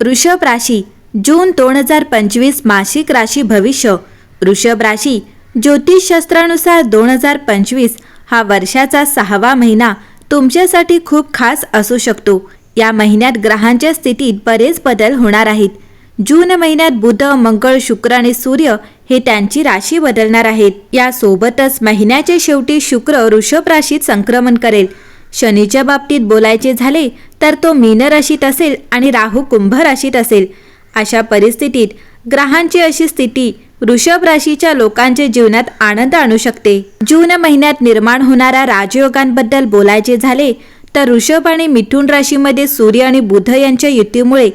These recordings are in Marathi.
वृषभ राशी जून दोन हजार पंचवीस मासिक राशी भविष्य. वृषभ राशी ज्योतिषशास्त्रानुसार दोन हजार पंचवीस हा वर्षाचा सहावा महिना तुमच्यासाठी खूप खास असू शकतो. या महिन्यात ग्रहांच्या स्थितीत बरेच बदल होणार आहेत. जून महिन्यात बुध मंगळ शुक्र आणि सूर्य हे त्यांची राशी बदलणार आहेत. यासोबतच महिन्याच्या शेवटी शुक्र वृषभ राशीत संक्रमण करेल. शनीच्या बाबतीत बोलायचे झाले तर तो मीन राशीत असेल आणि राहू कुंभ राशीत असेल. अशा परिस्थितीत ग्रहांची अशी स्थिती वृषभ राशीच्या लोकांच्या जीवनात आनंद आणू शकते. जून महिन्यात निर्माण होणाऱ्या राजयोगांबद्दल बोलायचे झाले तर वृषभ आणि मिथुन राशीमध्ये सूर्य आणि बुध यांच्या युतीमुळे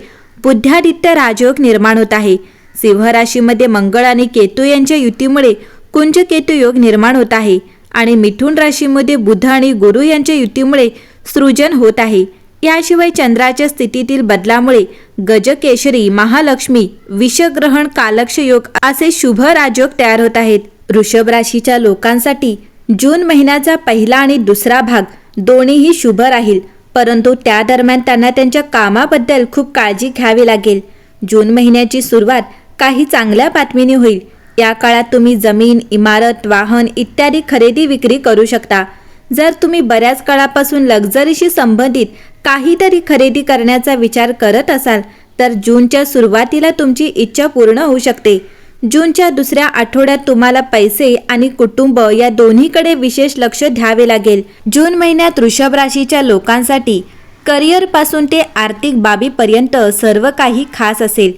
बुद्धादित्य राजयोग निर्माण होत आहे. सिंह राशीमध्ये मंगळ आणि केतू यांच्या युतीमुळे कुंज केतू योग निर्माण होत आहे. आणि मिथुन राशीमध्ये बुध आणि गुरु यांच्या युतीमुळे सृजन होत आहे. याशिवाय चंद्राच्या स्थितीतील बदलामुळे गजकेशरी महालक्ष्मी विषग्रहण कालक्ष योग असे शुभ राजयोग तयार होत आहेत. वृषभ राशीच्या लोकांसाठी जून महिन्याचा पहिला आणि दुसरा भाग दोन्हीही शुभ राहील. परंतु त्या दरम्यान त्यांना त्यांच्या कामाबद्दल खूप काळजी घ्यावी लागेल. जून महिन्याची सुरुवात काही चांगल्या बातमीने होईल. या काळात तुम्ही जमीन इमारत वाहन इत्यादी खरेदी विक्री करू शकता. जर तुम्ही बऱ्याच काळापासून लक्झरीशी संबंधित काहीतरी खरेदी करण्याचा विचार करत असाल तर जूनच्या सुरुवातीला तुमची इच्छा पूर्ण होऊ शकते. जूनच्या दुसऱ्या आठवड्यात तुम्हाला पैसे आणि कुटुंब या दोन्हीकडे विशेष लक्ष द्यावे लागेल. जून महिन्यात वृषभ राशीच्या लोकांसाठी करिअरपासून ते आर्थिक बाबीपर्यंत सर्व काही खास असेल.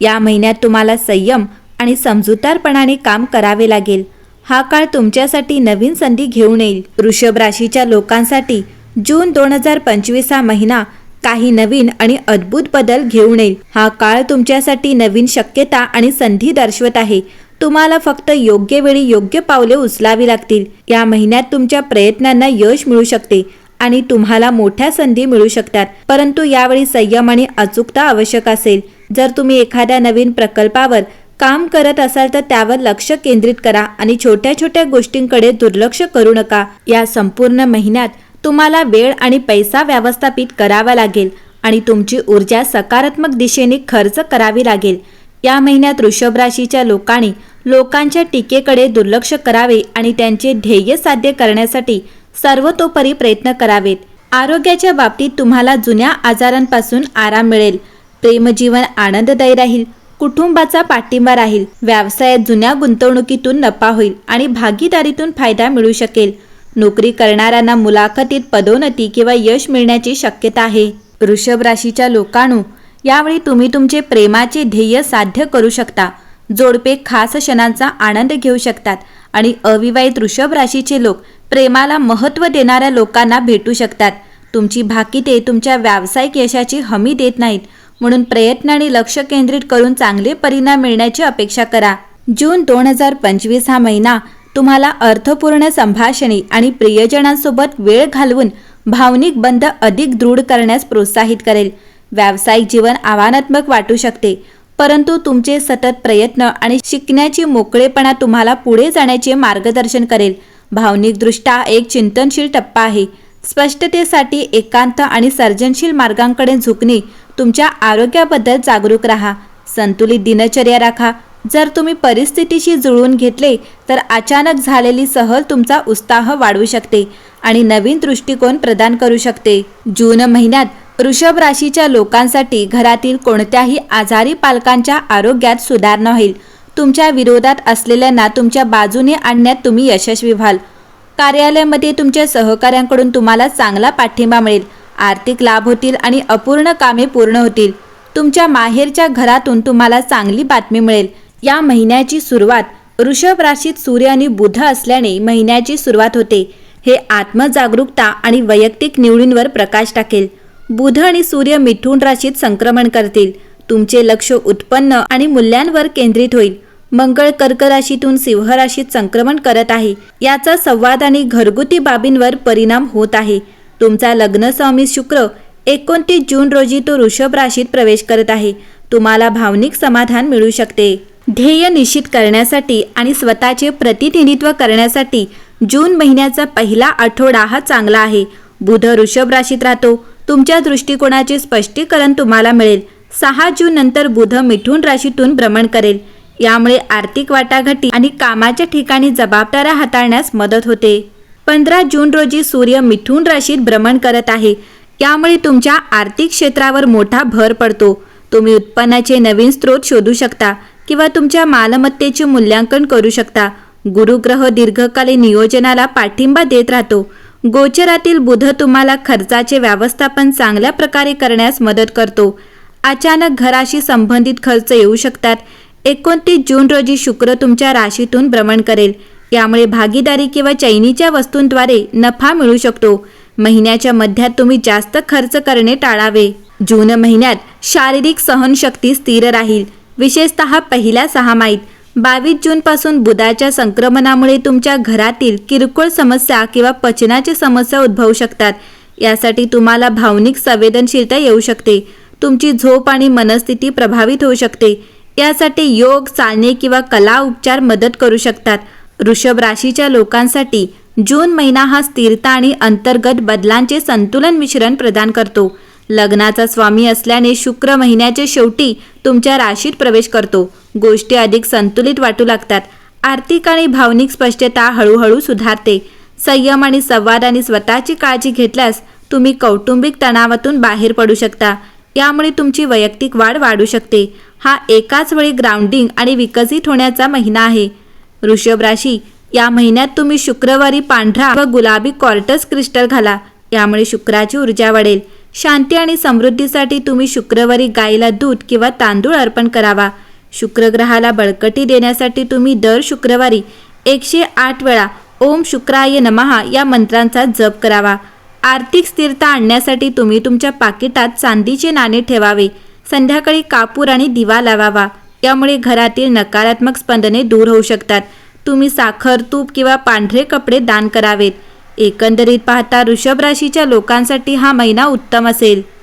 या महिन्यात तुम्हाला संयम आणि समजूतदारपणाने काम करावे लागेल. हा काळ तुमच्यासाठी नवीन संधी घेऊन येईल. वृषभ राशीच्या लोकांसाठी जून दोन हजार पंचवीस हा महिना काही नवीन आणि अद्भुत बदल घेऊन येईल. हा काळ तुमच्यासाठी नवीन शक्यता आणि संधी दर्शवत आहे. तुम्हाला फक्त योग्य वेळी योग्य पावले उचलावी लागतील. या महिन्यात तुमच्या प्रयत्नांना यश मिळू शकते आणि तुम्हाला मोठ्या संधी मिळू शकतात. परंतु यावेळी संयम आणि अचूकता आवश्यक असेल. जर तुम्ही एखाद्या नवीन प्रकल्पावर काम करत असाल तर त्यावर लक्ष केंद्रित करा आणि छोट्या छोट्या गोष्टींकडे दुर्लक्ष करू नका. या संपूर्ण महिन्यात तुम्हाला वेळ आणि पैसा व्यवस्थापित करावा लागेल आणि तुमची ऊर्जा सकारात्मक दिशेने खर्च करावी लागेल. या महिन्यात वृषभ राशीच्या लोकांनी लोकांच्या टीकेकडे दुर्लक्ष करावे आणि त्यांचे ध्येय साध्य करण्यासाठी सर्वतोपरी प्रयत्न करावेत. आरोग्याच्या बाबतीत तुम्हाला जुन्या आजारांपासून आराम मिळेल. प्रेमजीवन आनंददायी राहील. कुटुंबाचा पाठिंबा राहील. व्यवसायात जुन्या गुंतवणुकीतून नफा होईल आणि भागीदारीतून फायदा मिळू शकेल. नोकरी करणाऱ्यांना मुलाखतीत पदोन्नती किंवा यश मिळण्याची शक्यता आहे. वृषभ राशीच्या लोकांनो यावेळी तुम्ही तुमचे प्रेमाचे ध्येय साध्य करू शकता. जोडपे खास क्षणांचा आनंद घेऊ शकतात आणि अविवाहित वृषभ राशीचे लोक प्रेमाला महत्त्व देणाऱ्या लोकांना भेटू शकतात. तुमची भाकिते तुमच्या व्यावसायिक यशाची हमी देत नाहीत. म्हणून प्रयत्न आणि लक्ष केंद्रित करून चांगले परिणाम मिळण्याची अपेक्षा करा. जून दोन हजार पंचवीस हा महिना तुम्हाला अर्थपूर्ण संभाषणे आणि प्रियजनांसोबत वेळ घालवून भावनिक बंध अधिक दृढ करण्यास प्रोत्साहित करेल. व्यावसायिक जीवन आव्हानात्मक वाटू शकते परंतु तुमचे सतत प्रयत्न आणि शिकण्याची मोकळेपणा तुम्हाला पुढे जाण्याचे मार्गदर्शन करेल. भावनिकदृष्ट्या एक चिंतनशील टप्पा आहे. स्पष्टतेसाठी एकांत आणि सर्जनशील मार्गांकडे झुकणे तुमच्या आरोग्याबद्दल जागरूक राहा. संतुलित दिनचर्या राखा. जर तुम्ही परिस्थितीशी जुळवून घेतले तर अचानक झालेली सहल तुमचा उत्साह वाढवू शकते आणि नवीन दृष्टिकोन प्रदान करू शकते. जून महिन्यात वृषभ राशीच्या लोकांसाठी घरातील कोणत्याही आजारी पालकांच्या आरोग्यात सुधारणा होईल. तुमच्या विरोधात असलेल्यांना तुमच्या बाजूने आणण्यात तुम्ही यशस्वी व्हाल. कार्यालयामध्ये तुमच्या सहकाऱ्यांकडून तुम्हाला चांगला पाठिंबा मिळेल. आर्थिक लाभ होतील आणि अपूर्ण कामे पूर्ण होतील. तुमच्या माहेरच्या घरातून तुम्हाला चांगली बातमी मिळेल. या महिन्याची सुरुवात वृषभ राशीत सूर्य आणि बुध असल्याने महिन्याची सुरुवात होते. हे आत्मजागरूकता आणि वैयक्तिक निवडींवर प्रकाश टाकेल. बुध आणि सूर्य मिथुन राशीत संक्रमण करतील. तुमचे लक्ष उत्पन्न आणि मूल्यांवर केंद्रित होईल. मंगळ कर्क राशीतून सिंह राशीत संक्रमण करत आहे. याचा संवाद आणि घरगुती बाबींवर परिणाम होत आहे. तुमचा लग्न स्वामी शुक्र एकोणतीस जून रोजी तो वृषभ राशीत प्रवेश करत आहे. तुम्हाला भावनिक समाधान मिळू शकते. ध्येय निश्चित करण्यासाठी आणि स्वतःचे प्रतिनिधित्व करण्यासाठी जून महिन्याचा पहिला आठवडा हा चांगला आहे. बुध ऋषभ राशीत राहतो. तुमच्या दृष्टिकोनाचे स्पष्टीकरण तुम्हाला मिळेल. सहा जून नंतर बुध मिठून राशीतून भ्रमण करेल. यामुळे आर्थिक वाटाघाटी आणि कामाच्या ठिकाणी जबाबदाऱ्या हाताळण्यास मदत होते. पंधरा जून रोजी सूर्य मिथून राशीत भ्रमण करत आहे. यामुळे तुमच्या आर्थिक क्षेत्रावर मोठा भर पडतो. तुम्ही उत्पन्नाचे नवीन स्रोत शोधू शकता किंवा तुमच्या मालमत्तेचे मूल्यांकन करू शकता. गुरुग्रह दीर्घकालीन नियोजनाला पाठिंबा देत राहतो. गोचरातील बुध तुम्हाला खर्चाचे व्यवस्थापन चांगल्या प्रकारे करण्यास मदत करतो. अचानक घराशी संबंधित खर्च येऊ शकतात. एकोणतीस जून रोजी शुक्र तुमच्या राशीतून भ्रमण करेल. यामुळे भागीदारी किंवा चैनीच्या वस्तूंद्वारे नफा मिळू शकतो. महिन्याच्या मध्यात तुम्ही जास्त खर्च करणे टाळावे. जून महिन्यात शारीरिक सहनशक्ती स्थिर राहील. विशेषतः पहिल्या सहामाहीत बावीस जूनपासून बुधाच्या संक्रमणामुळे तुमच्या घरातील किरकोळ समस्या किंवा पचनाची समस्या उद्भवू शकतात. यासाठी तुम्हाला भावनिक संवेदनशीलता येऊ शकते. तुमची झोप आणि मनस्थिती प्रभावित होऊ शकते. यासाठी योग चालणे किंवा कला उपचार मदत करू शकतात. वृषभ राशीच्या लोकांसाठी जून महिना हा स्थिरता आणि अंतर्गत बदलांचे संतुलन मिश्रण प्रदान करतो. लग्नाचा स्वामी असल्याने शुक्र महिन्याच्या शेवटी तुमच्या राशीत प्रवेश करतो. गोष्टी अधिक संतुलित वाटू लागतात. आर्थिक आणि भावनिक स्पष्टता हळूहळू सुधारते. संयम आणि संवाद आणि स्वतःची काळजी घेतल्यास तुम्ही कौटुंबिक तणावातून बाहेर पडू शकता. यामुळे तुमची वैयक्तिक वाढ वाढू शकते. हा एकाच वेळी ग्राउंडिंग आणि विकसित होण्याचा महिना आहे. वृषभ राशी या महिन्यात तुम्ही शुक्रवारी पांढरा व गुलाबी कॉर्टस क्रिस्टल घाला. यामुळे शुक्राची ऊर्जा वाढेल. शांती आणि समृद्धीसाठी तुम्ही शुक्रवारी गाईला दूध किंवा तांदूळ अर्पण करावा. शुक्रग्रहाला बळकटी देण्यासाठी तुम्ही दर शुक्रवारी एकशे आठ वेळा ओम शुक्राय नमहा या मंत्रांचा जप करावा. आर्थिक स्थिरता आणण्यासाठी तुम्ही तुमच्या पाकिटात चांदीचे नाणे ठेवावे. संध्याकाळी कापूर आणि दिवा लावावा. यामुळे घरातील नकारात्मक स्पंदने दूर होऊ शकतात. तुम्ही साखर तूप किंवा पांढरे कपडे दान करावेत. एकंदरीत पाहता वृषभ राशीच्या लोकांसाठी हा महिना उत्तम असेल.